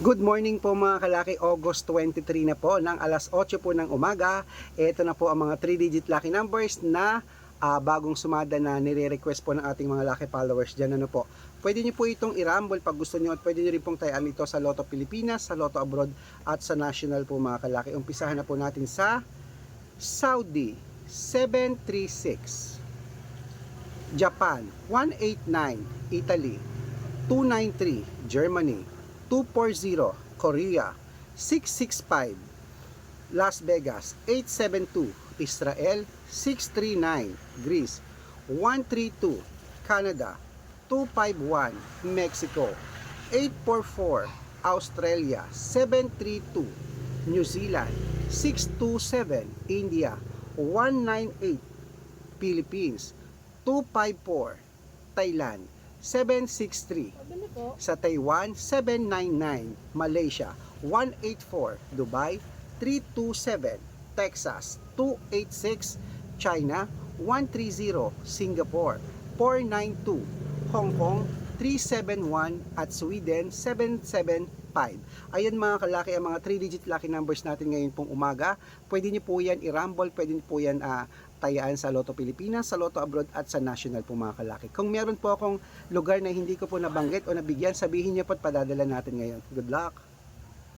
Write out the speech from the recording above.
Good morning po mga kalaki, August 23 na po ng alas 8 po ng umaga. Ito na po ang mga 3-digit lucky numbers na ah, bagong sumada na nire-request po ng ating mga lucky followers dyan. Ano po. Pwede nyo po itong i-rumble pag gusto nyo at pwede nyo rin pong tayaan ito sa Lotto Pilipinas, sa Lotto Abroad at sa National po mga kalaki. Umpisahan na po natin sa Saudi 736 Japan 189 Italy 293 Germany 240 Korea. 665 Las Vegas. 872 Israel. 639 Greece. 132 Canada. 251 Mexico. 844 Australia. 732 New Zealand. 627 India. 198 Philippines. 254 Thailand 763 Pabili po. sa Taiwan 799, Malaysia 184, Dubai 327, Texas 286, China 130, Singapore 492, Hong Kong 371 at Sweden 775. Ayan mga kalaki ang mga 3-digit lucky numbers natin ngayon pong umaga. Pwede niyo po yan i-rumble, pwede niyo po yan ah, tayaan sa Lotto Pilipinas, sa Lotto Abroad at sa National po. Kung meron po akong lugar na hindi ko po nabanggit o nabigyan, sabihin niyo po at padadala natin ngayon. Good luck!